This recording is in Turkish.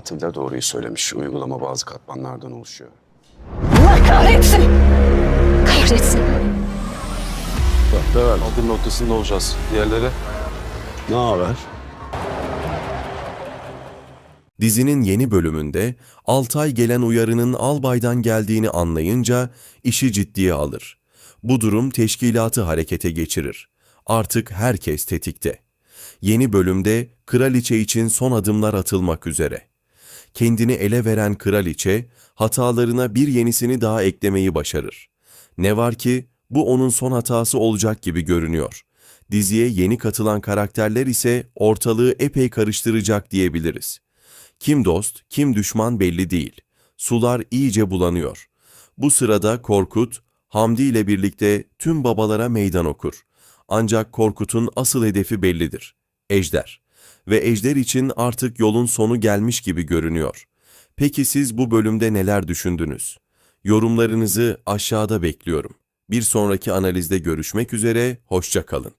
Atilla doğruyu söylemiş. Uygulama bazı katmanlardan oluşuyor. Allah kahretsin. Kahretsin. Evet. Aldır noktasında olacağız. Diğerleri Ne haber? Dizinin yeni bölümünde Altay gelen uyarının albaydan geldiğini anlayınca işi ciddiye alır. Bu durum teşkilatı harekete geçirir. Artık herkes tetikte. Yeni bölümde kraliçe için son adımlar atılmak üzere. Kendini ele veren kraliçe hatalarına bir yenisini daha eklemeyi başarır. Ne var ki bu onun son hatası olacak gibi görünüyor. Diziye yeni katılan karakterler ise ortalığı epey karıştıracak diyebiliriz. Kim dost, kim düşman belli değil. Sular iyice bulanıyor. Bu sırada Korkut, Hamdi ile birlikte tüm babalara meydan okur. Ancak Korkut'un asıl hedefi bellidir. Ejder. Ve Ejder için artık yolun sonu gelmiş gibi görünüyor. Peki siz bu bölümde neler düşündünüz? Yorumlarınızı aşağıda bekliyorum. Bir sonraki analizde görüşmek üzere, hoşça kalın.